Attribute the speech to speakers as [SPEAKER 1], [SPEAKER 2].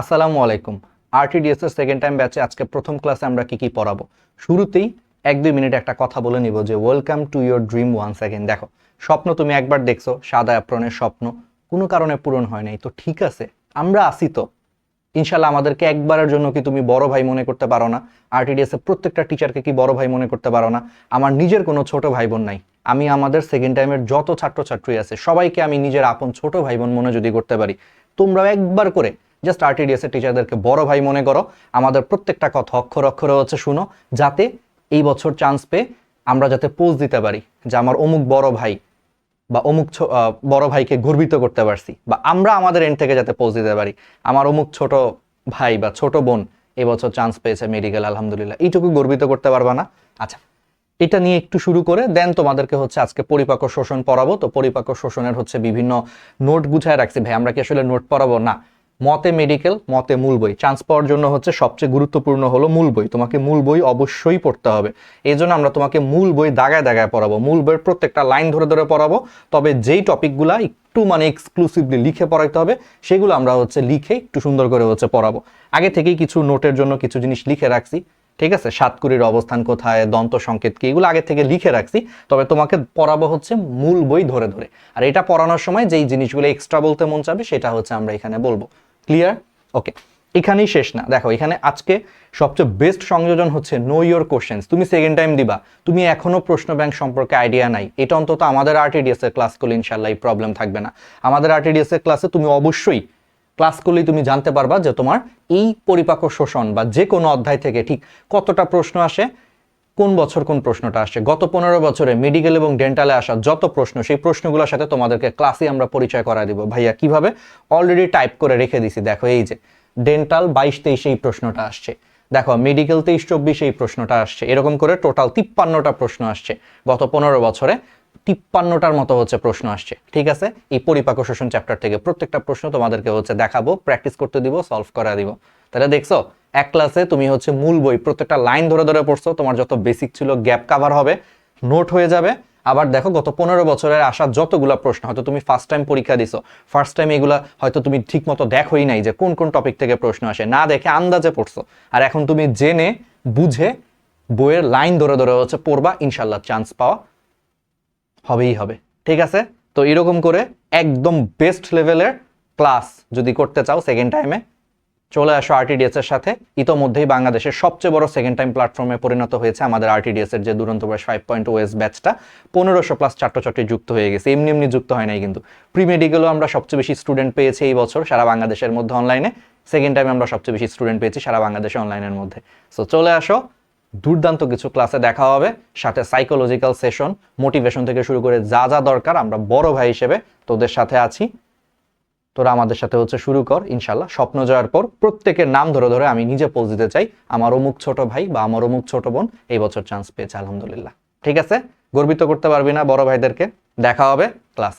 [SPEAKER 1] আসসালামু আলাইকুম। আরটিডিএস এর সেকেন্ড টাইম ব্যাচে আজকে প্রথম ক্লাসে আমরা কি কি পড়াবো? শুরুতেই এক দুই মিনিট একটা কথা বলে নিব যে welcome to your dream one second দেখো, স্বপ্ন তুমি একবার দেখছ, সাদা অ্যাপ্রনের স্বপ্ন, কোনো কারণে পূরণ হয় নাই। তো ঠিক আছে, আমরা আসি তো। ইনশাল্লাহ আমাদেরকে একবারের জন্য কি তুমি বড় ভাই মনে করতে পারো না? আরটিডিএস এর প্রত্যেকটা টিচারকে কি বড় ভাই মনে করতে পারো না? আমার নিজের কোনো ছোট ভাই বোন নাই। আমি আমাদের সেকেন্ড টাইমের যত ছাত্রছাত্রী আছে, সবাইকে আমি নিজের আপন ছোট ভাই বোন মনে যদি করতে পারি। তোমরাও একবার করে জাস্ট আরটিডিএস এর টিচারদেরকে বড় ভাই মনে করো, আমাদের প্রত্যেকটা কথা অক্ষর অক্ষরে হচ্ছে শুনো, যাতে এই বছর চান্স পেয়ে আমরা যাতে পোজ দিতে পারি যে আমার অমুক বড় ভাই বা অমুক বড় ভাইকে গর্বিত করতে পারছি বা আমরা আমাদের এন্ড থেকে যাতে পৌঁছে দিতে পারি। আমার অমুক ছোট ভাই বা ছোট বোন এবছর চান্স পেয়েছে মেডিকেল আলহামদুলিল্লাহ। এইটুকু গর্বিত করতে পারবা না। আচ্ছা এটা নিয়ে একটু শুরু করে দেন তোমাদেরকে হচ্ছে আজকে পরিপাক শোষণ পড়াবো। তো পরিপাক শোষণের হচ্ছে বিভিন্ন নোট গুছায় রাখছি। ভাই, আমরা কি আসলে নোট পড়াবো? না। মতে মেডিকেল মতে মূল বই। চান্স পাওয়ার জন্য হচ্ছে সবচেয়ে গুরুত্বপূর্ণ হলো মূল বই। তোমাকে মূল বই অবশ্যই পড়তে হবে। এই জন্য আমরা তোমাকে মূল বই দাগায় দাগায় পড়াবো। মূল বইয়ের প্রত্যেকটা লাইন ধরে ধরে পড়াবো। তবে যেই টপিকগুলা একটু মানে এক্সক্লুসিভলি লিখে পড়াইতে হবে, সেগুলো আমরা হচ্ছে লিখে একটু সুন্দর করে হচ্ছে পড়াবো। আগে থেকেই কিছু নোটের জন্য কিছু জিনিস লিখে রাখছি। ঠিক আছে? সাতকুড়ির অবস্থান কোথায়? দন্ত সংকেত কি? এগুলো আগে থেকে লিখে রাখছি। তবে তোমাকে পড়াবো হচ্ছে মূল বই ধরে ধরে। আর এটা পড়ানোর সময় যেই জিনিসগুলো এক্সট্রা বলতে মন চাবে সেটা হচ্ছে আমরা এখানে বলব। ক্লিয়ার ওকে এখানেই শেষ না। দেখো, এখানে আজকে সবচেয়ে বেস্ট সংযোজন হচ্ছে নো ইয়োর কোশ্চেন্স তুমি সেকেন্ড টাইম দিবা। তুমি এখনও প্রশ্ন ব্যাংক সম্পর্কে আইডিয়া নাই। এটা অন্তত আমাদের আরটিডিএস এর ক্লাস করলে ইনশাল্লাহ প্রবলেম থাকবে না। আমাদের আরটিডিএস এর ক্লাসে তুমি অবশ্যই ক্লাস করলেই তুমি জানতে পারবা যে তোমার এই পরিপাক শোষণ বা যে কোনো অধ্যায় থেকে ঠিক কতটা প্রশ্ন আসে, কোন বছর কোন প্রশ্নটা আসছে গত পনেরো বছরে মেডিকেল এবং ডেন্টালে আসা যত প্রশ্ন, সেই প্রশ্নগুলোর সাথে তোমাদেরকে ক্লাসে আমরা পরিচয় করা দিব। ভাইয়া, কীভাবে? অলরেডি টাইপ করে রেখে দিছি। দেখো, এই যে ডেন্টাল বাইশ তেইশে এই প্রশ্নটা আসছে। দেখো মেডিকেল তেইশ চব্বিশে এই প্রশ্নটা আসছে। এরকম করে টোটাল তিপ্পান্নটা প্রশ্ন আসছে গত পনেরো বছরে। তিপ্পান্নটার মতো হচ্ছে প্রশ্ন আসছে। ঠিক আছে? এই পরিপাক শোষণ চ্যাপ্টার থেকে প্রত্যেকটা প্রশ্ন তোমাদেরকে হচ্ছে দেখাবো প্র্যাকটিস করতে দিব সলভ করা দিব। তাহলে দেখছ, এক ক্লাসে তুমি হচ্ছে মূল বই, প্রত্যেকটা লাইন ধরে ধরে পড়ছো, তোমার যত বেসিক ছিল গ্যাপ কাভার হবে নোট হয়ে যাবে। আবার দেখো, গত পনেরো বছরের আসা যতগুলা প্রশ্ন, হয়তো তুমি ফার্স্ট টাইম পরীক্ষা দিছো ফার্স্ট টাইম এগুলা হয়তো তুমি ঠিক মতো দেখোই নাই যে কোন কোন টপিক থেকে প্রশ্ন আসে, না দেখে আন্দাজে পড়ছো। আর এখন তুমি জেনে, বুঝে বইয়ের লাইন ধরে ধরে হচ্ছে পড়বা ইনশাল্লাহ চান্স পাওয়া হবেই হবে। ঠিক আছে? তো এরকম করে একদম বেস্ট লেভেলের ক্লাস যদি করতে চাও সেকেন্ড টাইমে চলে আসো আরটিডিএস এর সাথে। ইতোমধ্যেই বাংলাদেশের সবচেয়ে বড় সেকেন্ড টাইম প্ল্যাটফর্মে পরিণত হয়েছে আমাদের আরটিডিএস এর যে দুরন্ত বয়স ফাইভ পয়েন্ট ওএস ব্যাচটা পনেরোশো প্লাস ছাত্রছাত্রী যুক্ত হয়ে গেছে। এমনি এমনি যুক্ত হয় নাই কিন্তু। প্রি মেডিকেলও আমরা সবচেয়ে বেশি স্টুডেন্ট পেয়েছি এই বছর সারা বাংলাদেশের মধ্যে অনলাইনে সেকেন্ড টাইমে আমরা সবচেয়ে বেশি স্টুডেন্ট পেয়েছি সারা বাংলাদেশে অনলাইনের মধ্যে। সো চলে আসো দুর্দান্ত কিছু ক্লাসে দেখা হবে, সাথে সাইকোলজিক্যাল সেশন মোটিভেশন থেকে শুরু করে যা যা দরকার আমরা বড় ভাই হিসেবে তোদের সাথে আছি। তোরা আমাদের সাথে হচ্ছে শুরু কর ইনশাল্লাহ স্বপ্ন জয়ের পর প্রত্যেকের নাম ধরে ধরে আমি নিজে পোজ দিতে চাই, আমার অমুক ছোট ভাই বা আমার অমুক ছোট বোন এই বছর চান্স পেয়েছে, আলহামদুলিল্লাহ। ঠিক আছে? গর্বিত করতে পারবি না বড় ভাইদেরকে। দেখা হবে ক্লাস